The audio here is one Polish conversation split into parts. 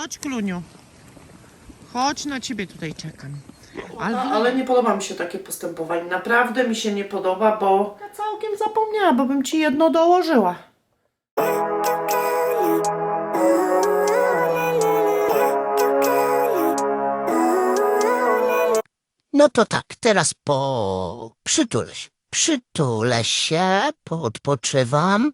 Chodź, Kluniu. Chodź, na ciebie tutaj czekam. Ale, ale nie podoba mi się takie postępowanie. Naprawdę mi się nie podoba, bo ja całkiem zapomniałam, bo bym ci jedno dołożyła. No to tak, teraz po... przytulę się. Przytulę się, poodpoczywam.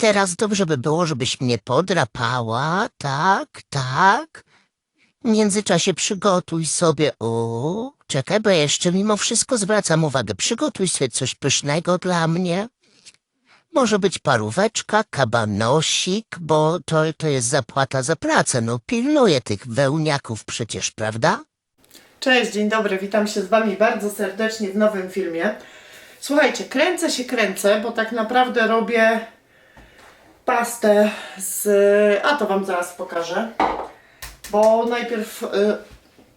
Teraz dobrze by było, żebyś mnie podrapała, tak, tak. W międzyczasie przygotuj sobie, o, czekaj, bo jeszcze mimo wszystko zwracam uwagę, przygotuj sobie coś pysznego dla mnie. Może być paróweczka, kabanosik, bo to, to jest zapłata za pracę, no pilnuję tych wełniaków przecież, prawda? Cześć, dzień dobry, witam się z Wami bardzo serdecznie w nowym filmie. Słuchajcie, kręcę się, kręcę, bo tak naprawdę robię pastę z... A to Wam zaraz pokażę. Bo najpierw... Y...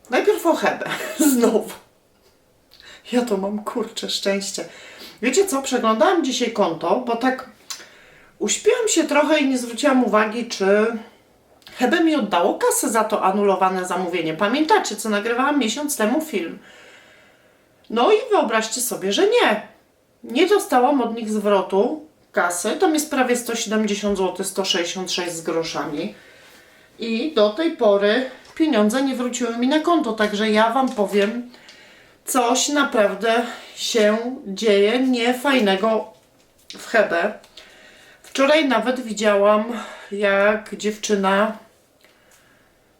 Najpierw o hebę. Znowu. Ja to mam kurcze szczęście. Wiecie co, przeglądałam dzisiaj konto, bo tak uśpiłam się trochę i nie zwróciłam uwagi, czy Hebe mi oddało kasę za to anulowane zamówienie. Pamiętacie, co nagrywałam miesiąc temu film? No i wyobraźcie sobie, że nie. Nie dostałam od nich zwrotu kasy. Tam jest prawie 170 zł, 166 z groszami. I do tej pory pieniądze nie wróciły mi na konto. Także ja Wam powiem, coś naprawdę się dzieje niefajnego w Hebe. Wczoraj nawet widziałam, jak dziewczyna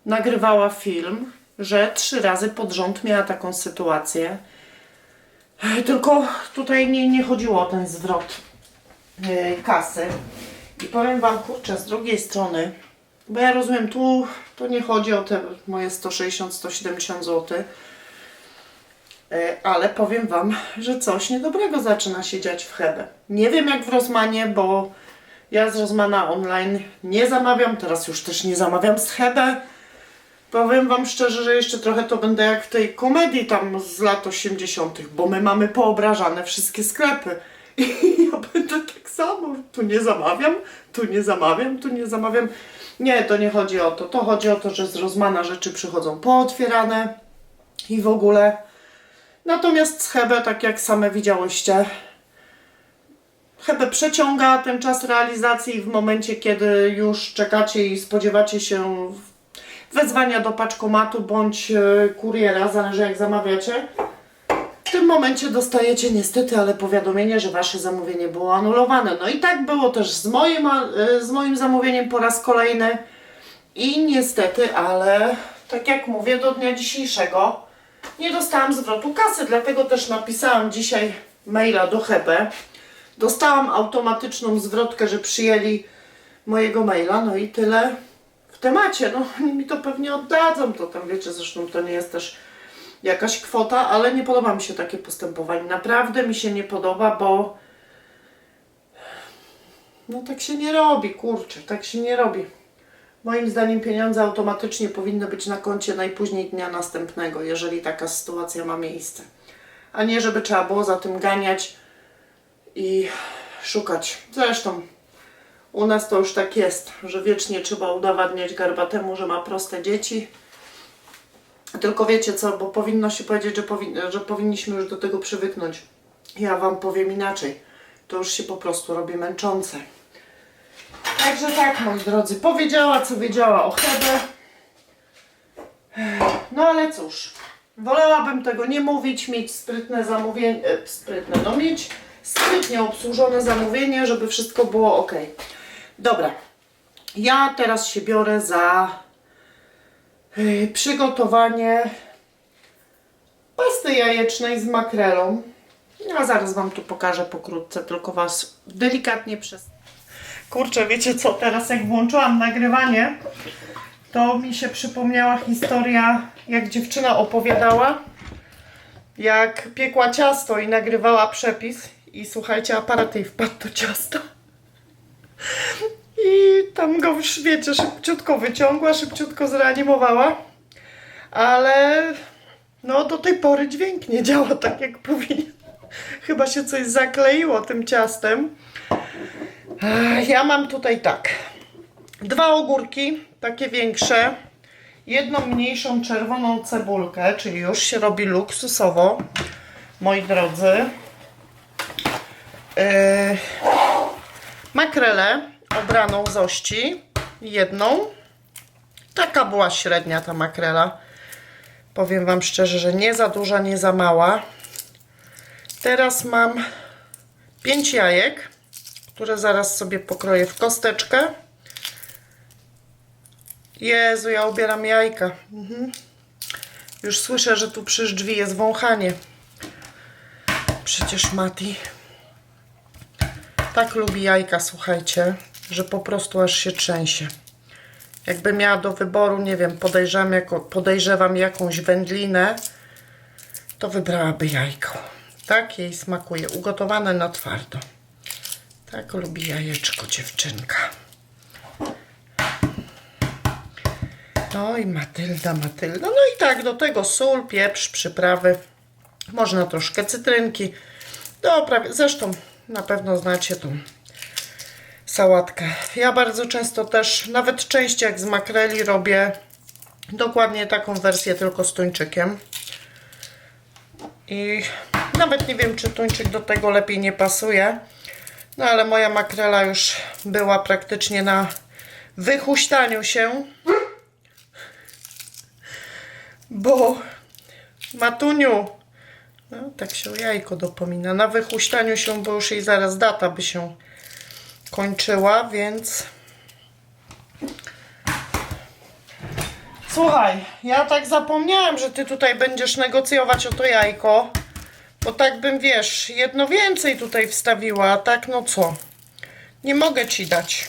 nagrywała film, że trzy razy pod rząd miała taką sytuację. Tylko tutaj nie, nie chodziło o ten zwrot kasy. I powiem Wam, kurczę, z drugiej strony, bo ja rozumiem, tu to nie chodzi o te moje 160-170 zł, E, ale powiem Wam, że coś niedobrego zaczyna się dziać w Hebe. Nie wiem jak w Rozmanie, bo ja z Rozmana online nie zamawiam, teraz już też nie zamawiam z Hebe. Powiem Wam szczerze, że jeszcze trochę to będę jak w tej komedii tam z lat 80., bo my mamy poobrażane wszystkie sklepy. I ja będę tak samo. Tu nie zamawiam, tu nie zamawiam, tu nie zamawiam. Nie, to nie chodzi o to. To chodzi o to, że z Rozmana rzeczy przychodzą pootwierane i w ogóle. Natomiast z Hebe, tak jak same widziałyście, Hebe przeciąga ten czas realizacji w momencie, kiedy już czekacie i spodziewacie się wezwania do paczkomatu bądź e, kuriera, zależy jak zamawiacie. Tym momencie dostajecie niestety, ale powiadomienie, że wasze zamówienie było anulowane. No i tak było też z moim, e, z moim zamówieniem po raz kolejny. I niestety, ale tak jak mówię, do dnia dzisiejszego nie dostałam zwrotu kasy, dlatego też napisałam dzisiaj maila do Hebe. Dostałam automatyczną zwrotkę, że przyjęli mojego maila, no i tyle w temacie. No oni mi to pewnie oddadzą, to tam wiecie, zresztą to nie jest też jakaś kwota, ale nie podoba mi się takie postępowanie. Naprawdę mi się nie podoba, bo no tak się nie robi, kurczę, tak się nie robi. Moim zdaniem pieniądze automatycznie powinny być na koncie najpóźniej dnia następnego, jeżeli taka sytuacja ma miejsce. A nie, żeby trzeba było za tym ganiać i szukać. Zresztą u nas to już tak jest, że wiecznie trzeba udowadniać garbatemu, że ma proste dzieci. Tylko wiecie co, bo powinno się powiedzieć, że, powin- że powinniśmy już do tego przywyknąć. Ja Wam powiem inaczej. To już się po prostu robi męczące. Także tak, moi drodzy, powiedziała co wiedziała o Hebe. No ale cóż, wolałabym tego nie mówić, mieć sprytne zamówienie, e, sprytne, no mieć sprytnie obsłużone zamówienie, żeby wszystko było ok. Dobra, ja teraz się biorę za przygotowanie pasty jajecznej z makrelą. Ja zaraz Wam tu pokażę pokrótce, tylko Was delikatnie przez... Kurczę, wiecie co, teraz jak włączyłam nagrywanie, to mi się przypomniała historia, jak dziewczyna opowiadała, jak piekła ciasto i nagrywała przepis i słuchajcie, aparat jej wpadł do ciasta. I tam go wiecie, szybciutko wyciągła, szybciutko zreanimowała, ale no do tej pory dźwięk nie działa tak jak powinien. Chyba się coś zakleiło tym ciastem. Ja mam tutaj tak. Dwa ogórki, takie większe. jedną mniejszą czerwoną cebulkę, czyli już się robi luksusowo, moi drodzy. Yy, makrelę obraną z ości, jedną. Taka była średnia ta makrela. Powiem Wam szczerze, że nie za duża, nie za mała. Teraz mam 5 jajek, które zaraz sobie pokroję w kosteczkę. Jezu, ja ubieram jajka. Mhm. Już słyszę, że tu przy drzwi jest wąchanie. Przecież Mati tak lubi jajka, słuchajcie, że po prostu aż się trzęsie. Jakby miała do wyboru, nie wiem, podejrzewam, jako, podejrzewam jakąś wędlinę, to wybrałaby jajko. Tak jej smakuje, ugotowane na twardo. Tak lubi jajeczko dziewczynka. No i Matylda, Matylda. No i tak, do tego sól, pieprz, przyprawy. Można troszkę cytrynki. Dobra, zresztą na pewno znacie tą sałatkę. Ja bardzo często też, nawet częściej jak z makreli robię dokładnie taką wersję, tylko z tuńczykiem. I nawet nie wiem, czy tuńczyk do tego lepiej nie pasuje. No ale moja makrela już była praktycznie na wychuśtaniu się. Bo Matuniu, no, tak się jajko dopomina, na wychuśtaniu się, bo już jej zaraz data by się kończyła, więc... Słuchaj, ja tak zapomniałam, że ty tutaj będziesz negocjować o to jajko, bo tak bym, wiesz, jedno więcej tutaj wstawiła, a tak no co? Nie mogę ci dać.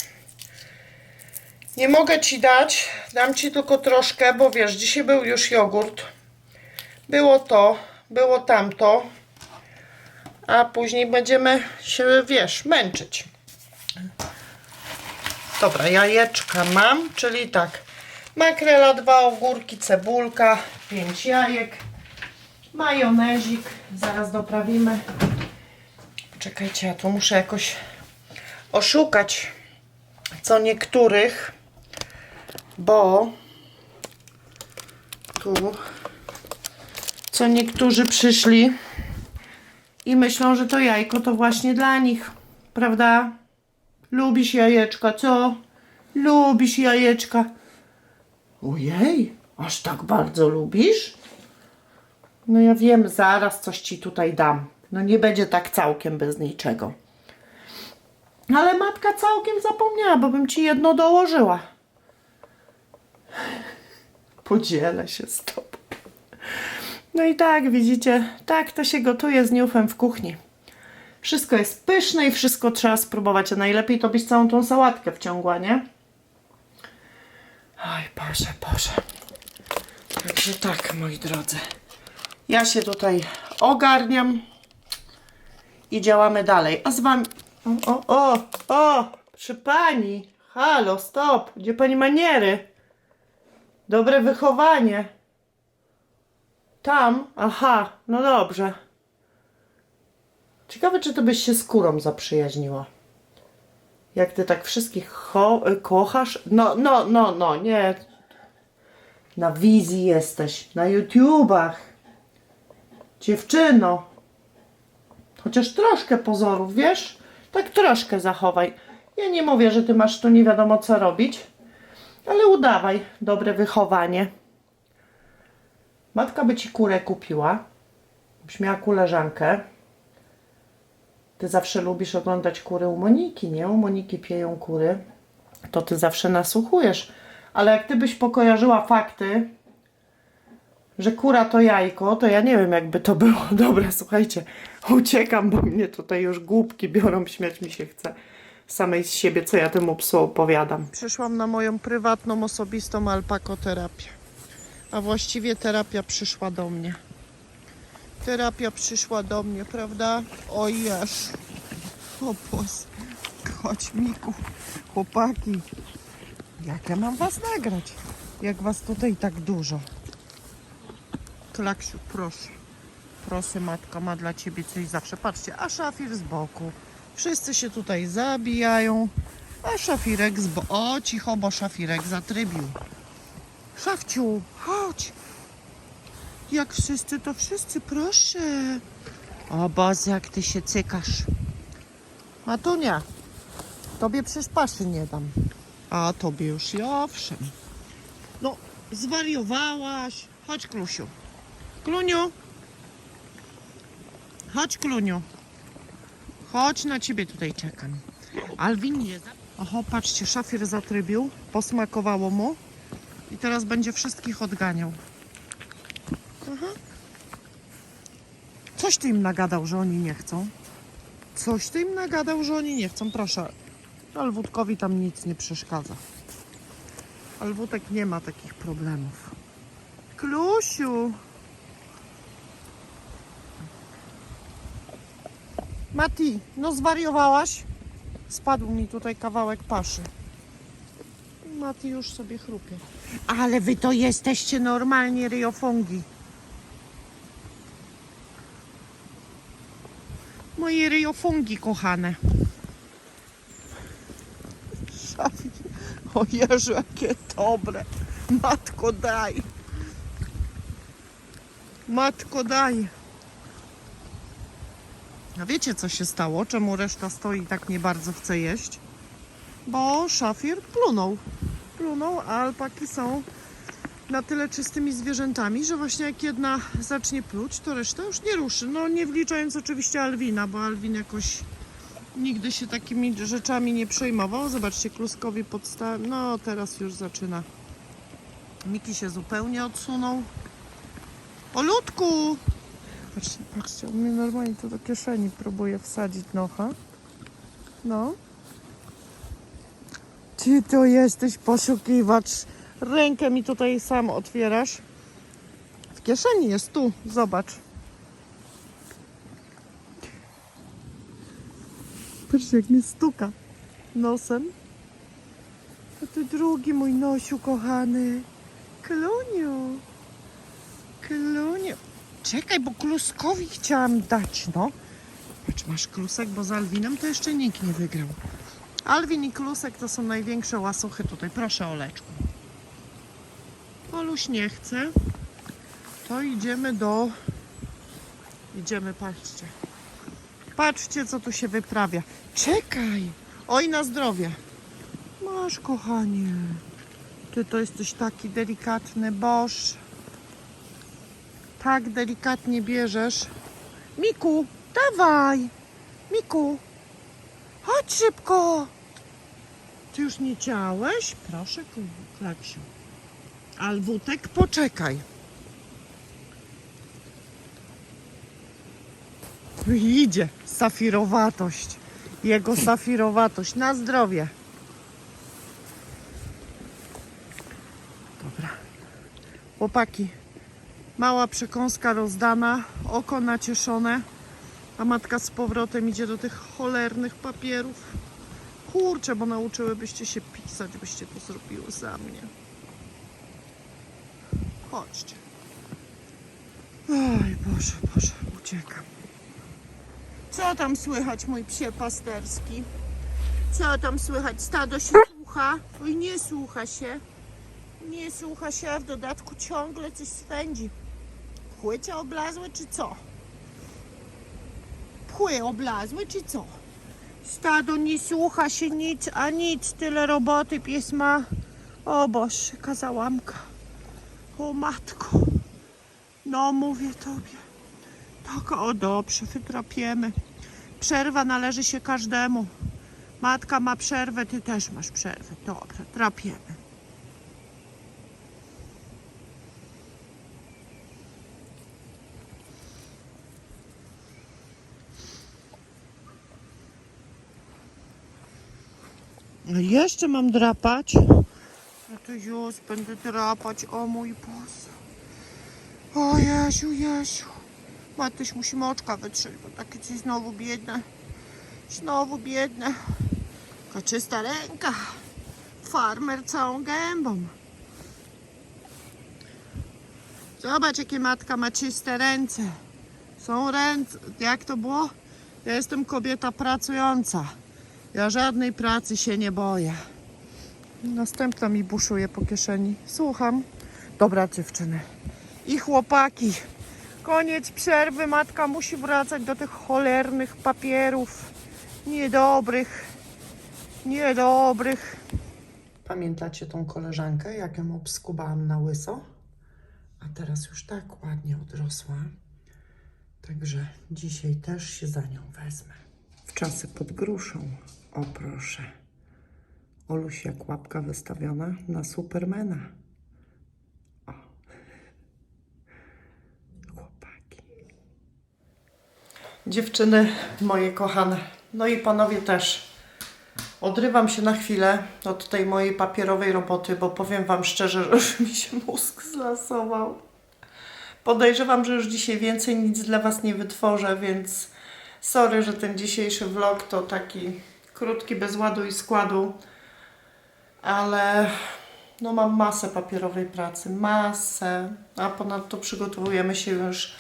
Nie mogę ci dać, dam ci tylko troszkę, bo wiesz, dzisiaj był już jogurt. Było to, było tamto, a później będziemy się, wiesz, męczyć. Dobra, jajeczka mam, czyli tak, makrela, dwa ogórki, cebulka, pięć jajek, majonezik, zaraz doprawimy. Czekajcie, ja tu muszę jakoś oszukać co niektórych, bo tu co niektórzy przyszli i myślą, że to jajko to właśnie dla nich, prawda? Lubisz jajeczka, co? Lubisz jajeczka. Ojej, aż tak bardzo lubisz? No ja wiem, zaraz coś ci tutaj dam. No nie będzie tak całkiem bez niczego. Ale matka całkiem zapomniała, bo bym ci jedno dołożyła. Podzielę się z tobą. No i tak, widzicie, tak to się gotuje z niufem w kuchni. Wszystko jest pyszne i wszystko trzeba spróbować, a najlepiej to byś całą tą sałatkę wciągła, nie? Oj, Boże, Boże. Także tak, moi drodzy. Ja się tutaj ogarniam i działamy dalej. A z wami... O, o, o, przy pani. Halo, stop. Gdzie pani maniery? Dobre wychowanie. Tam? Aha, no dobrze. Ciekawe, czy ty byś się z kurą zaprzyjaźniła. Jak ty tak wszystkich kochasz? No, no, no, no, nie. Na wizji jesteś, na YouTubach. Dziewczyno. Chociaż troszkę pozorów, wiesz? Tak troszkę zachowaj. Ja nie mówię, że ty masz tu nie wiadomo co robić, ale udawaj dobre wychowanie. Matka by ci kurę kupiła, byś miała. Ty zawsze lubisz oglądać kury u Moniki, nie? U Moniki pieją kury. To ty zawsze nasłuchujesz. Ale jak ty byś pokojarzyła fakty, że kura to jajko, to ja nie wiem, jakby to było. Dobra, słuchajcie, uciekam, bo mnie tutaj już głupki biorą, śmiać mi się chce samej z siebie, co ja temu psu opowiadam. Przyszłam na moją prywatną, osobistą alpakoterapię. A właściwie terapia przyszła do mnie. Terapia przyszła do mnie, prawda? O jeż. O pos. Chodź Miku. Chłopaki. Jak ja mam was nagrać? Jak was tutaj tak dużo. Klaksiu, proszę. Proszę, matka ma dla ciebie coś zawsze. Patrzcie, a szafir z boku. Wszyscy się tutaj zabijają. A szafirek z boku. O, cicho, bo szafirek zatrybił. Szafciu, chodź. Jak wszyscy, to wszyscy, proszę. O Boże, jak ty się cykasz. Matunia, tobie przecież paszy nie dam. A tobie już i owszem. No, zwariowałaś. Chodź, Klusiu. Kluniu. Chodź, Kluniu. Chodź, na ciebie tutaj czekam. Alwin nie. Oho, patrzcie, szafir zatrybił. Posmakowało mu. I teraz będzie wszystkich odganiał. Aha. Coś ty im nagadał, że oni nie chcą. Coś ty im nagadał, że oni nie chcą. Proszę, Alwutkowi tam nic nie przeszkadza. Alwutek nie ma takich problemów. Klusiu! Mati, no zwariowałaś? Spadł mi tutaj kawałek paszy. Mati już sobie chrupie. Ale wy to jesteście normalnie ryofongi. Moje ryofongi kochane. O Jezu, jakie dobre. Matko daj. Matko daj. A wiecie co się stało? Czemu reszta stoi i tak nie bardzo chce jeść? Bo szafir plunął. Plunął, a alpaki są na tyle czystymi zwierzętami, że właśnie jak jedna zacznie pluć, to reszta już nie ruszy. No nie wliczając oczywiście Alwina, bo Alwin jakoś nigdy się takimi rzeczami nie przejmował. Zobaczcie, kluskowi podsta... No teraz już zaczyna. Miki się zupełnie odsunął. Olutku! Patrzcie, patrzcie, on mnie normalnie to do kieszeni próbuje wsadzić nocha. No. Ty to jesteś poszukiwacz. Rękę mi tutaj sam otwierasz. W kieszeni jest tu, zobacz. Patrzcie, jak mnie stuka nosem. A ty drugi mój nosiu kochany. Kluniu. Kluniu. Czekaj, bo kluskowi chciałam dać, no. Patrz, masz klusek, bo z Alwinem to jeszcze nikt nie wygrał. Alwin i klusek to są największe łasuchy tutaj. Proszę, Oleczku. Oluś nie chce. To idziemy do... Idziemy, patrzcie. Patrzcie, co tu się wyprawia. Czekaj! Oj, na zdrowie. Masz, kochanie. Ty to jesteś taki delikatny, boż. Tak delikatnie bierzesz. Miku, dawaj! Miku, chodź szybko! Ty już nie ciałeś? Proszę, Kl- Klaksiu. Alwutek, poczekaj. Idzie safirowatość. Jego safirowatość. Na zdrowie. Dobra. Chłopaki, mała przekąska rozdana, oko nacieszone, a matka z powrotem idzie do tych cholernych papierów. Kurczę, bo nauczyłybyście się pisać, byście to zrobiły za mnie. Chodźcie. Oj, Boże, Boże, uciekam. Co tam słychać, mój psie pasterski? Co tam słychać? Stado się słucha? Oj, nie słucha się. Nie słucha się, a w dodatku ciągle coś swędzi. Pchły cię oblazły, czy co? Pchły oblazły, czy co? Stado nie słucha się nic, a nic. Tyle roboty pies ma. O Boże, kazałamka. O matko. No mówię tobie. Tak, o dobrze, wytrapiemy. Przerwa należy się każdemu. Matka ma przerwę, ty też masz przerwę. Dobra, trapiemy. A Jeszcze mam drapać? To już będę drapać, o mój Boże. O Jeziu, Jeziu. Matyś, musimy oczka wytrzeć, bo takie coś znowu biedne. Znowu biedne. Taka czysta ręka. Farmer całą gębą. Zobacz, jakie matka ma czyste ręce. Są ręce. Jak to było? Ja jestem kobieta pracująca. Ja żadnej pracy się nie boję. Następna mi buszuje po kieszeni. Słucham. Dobra dziewczyny i chłopaki. Koniec przerwy. Matka musi wracać do tych cholernych papierów. Niedobrych. Niedobrych. Pamiętacie tą koleżankę, jak ją obskubałam na łyso? A teraz już tak ładnie odrosła. Także dzisiaj też się za nią wezmę. W czasy pod gruszą. O proszę. Oluś jak łapka wystawiona na Supermana. O. Chłopaki. Dziewczyny moje kochane, no i panowie też. Odrywam się na chwilę od tej mojej papierowej roboty, bo powiem Wam szczerze, że już mi się mózg zlasował. Podejrzewam, że już dzisiaj więcej nic dla Was nie wytworzę, więc sorry, że ten dzisiejszy vlog to taki krótki, bez ładu i składu, ale no mam masę papierowej pracy, masę, a ponadto przygotowujemy się już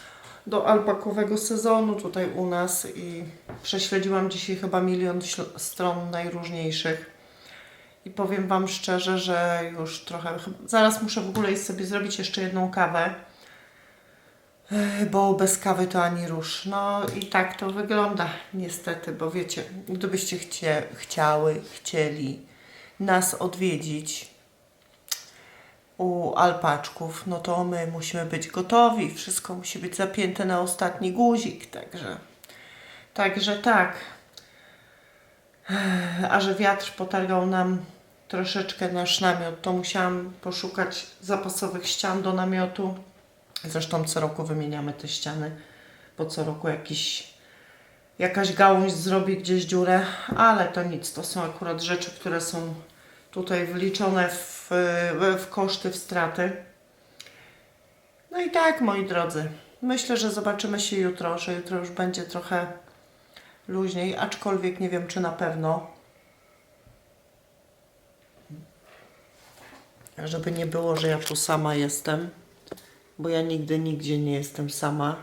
do alpakowego sezonu tutaj u nas i prześledziłam dzisiaj chyba milion stron najróżniejszych. I powiem Wam szczerze, że już trochę. Zaraz muszę w ogóle sobie zrobić jeszcze jedną kawę, bo bez kawy to ani rusz. No i tak to wygląda, niestety, bo wiecie, gdybyście chcie, chciały, chcieli nas odwiedzić, u alpaczków, no to my musimy być gotowi. Wszystko musi być zapięte na ostatni guzik, także. Także tak. A że wiatr potargał nam troszeczkę nasz namiot, to musiałam poszukać zapasowych ścian do namiotu. Zresztą co roku wymieniamy te ściany, bo co roku jakiś, jakaś gałąź zrobi gdzieś dziurę, ale to nic, to są akurat rzeczy, które są tutaj wliczone w, w koszty, w straty. No i tak, moi drodzy, myślę, że zobaczymy się jutro, że jutro już będzie trochę luźniej, aczkolwiek nie wiem, czy na pewno. Żeby nie było, że ja tu sama jestem, bo ja nigdy nigdzie nie jestem sama.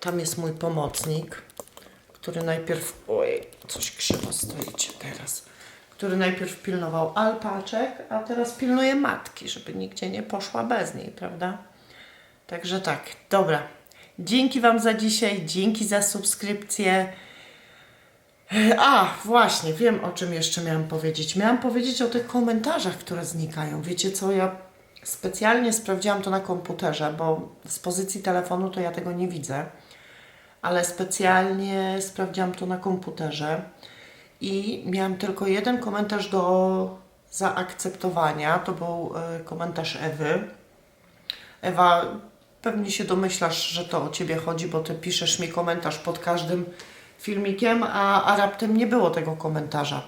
Tam jest mój pomocnik, który najpierw. Oj, coś krzywo stoicie teraz. Który najpierw pilnował alpaczek, a teraz pilnuje matki, żeby nigdzie nie poszła bez niej, prawda? Także tak, dobra. Dzięki Wam za dzisiaj, dzięki za subskrypcję. A, właśnie, wiem o czym jeszcze miałam powiedzieć. Miałam powiedzieć o tych komentarzach, które znikają. Wiecie co, ja specjalnie sprawdziłam to na komputerze, bo z pozycji telefonu to ja tego nie widzę, ale specjalnie sprawdziłam to na komputerze i miałam tylko jeden komentarz do zaakceptowania. To był y, komentarz Ewy. Ewa, pewnie się domyślasz, że to o Ciebie chodzi, bo Ty piszesz mi komentarz pod każdym filmikiem, a, a raptem nie było tego komentarza.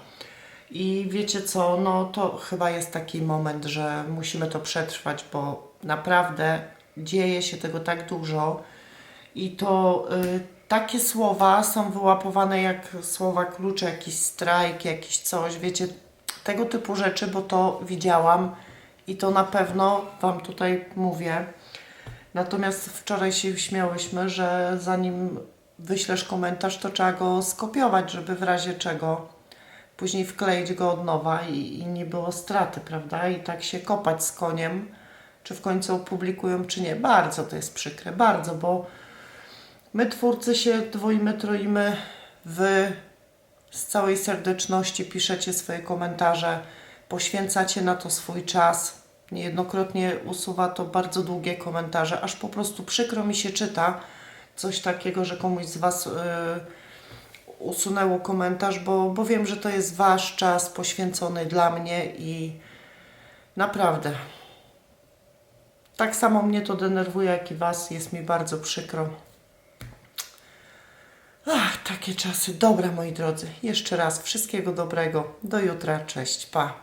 I wiecie co, no to chyba jest taki moment, że musimy to przetrwać, bo naprawdę dzieje się tego tak dużo i to y, takie słowa są wyłapowane jak słowa klucze, jakiś strajk, jakiś coś, wiecie, tego typu rzeczy, bo to widziałam i to na pewno Wam tutaj mówię. Natomiast wczoraj się śmiałyśmy, że zanim wyślesz komentarz, to trzeba go skopiować, żeby w razie czego później wkleić go od nowa i, i nie było straty, prawda? I tak się kopać z koniem, czy w końcu opublikują, czy nie. Bardzo to jest przykre, bardzo, bo my twórcy się dwoimy, troimy, wy z całej serdeczności piszecie swoje komentarze, poświęcacie na to swój czas. Niejednokrotnie usuwa to bardzo długie komentarze, aż po prostu przykro mi się czyta coś takiego, że komuś z Was yy, usunęło komentarz, bo, bo wiem, że to jest Wasz czas poświęcony dla mnie i naprawdę tak samo mnie to denerwuje, jak i Was. Jest mi bardzo przykro. Ach, takie czasy. Dobra, moi drodzy. Jeszcze raz wszystkiego dobrego. Do jutra. Cześć. Pa.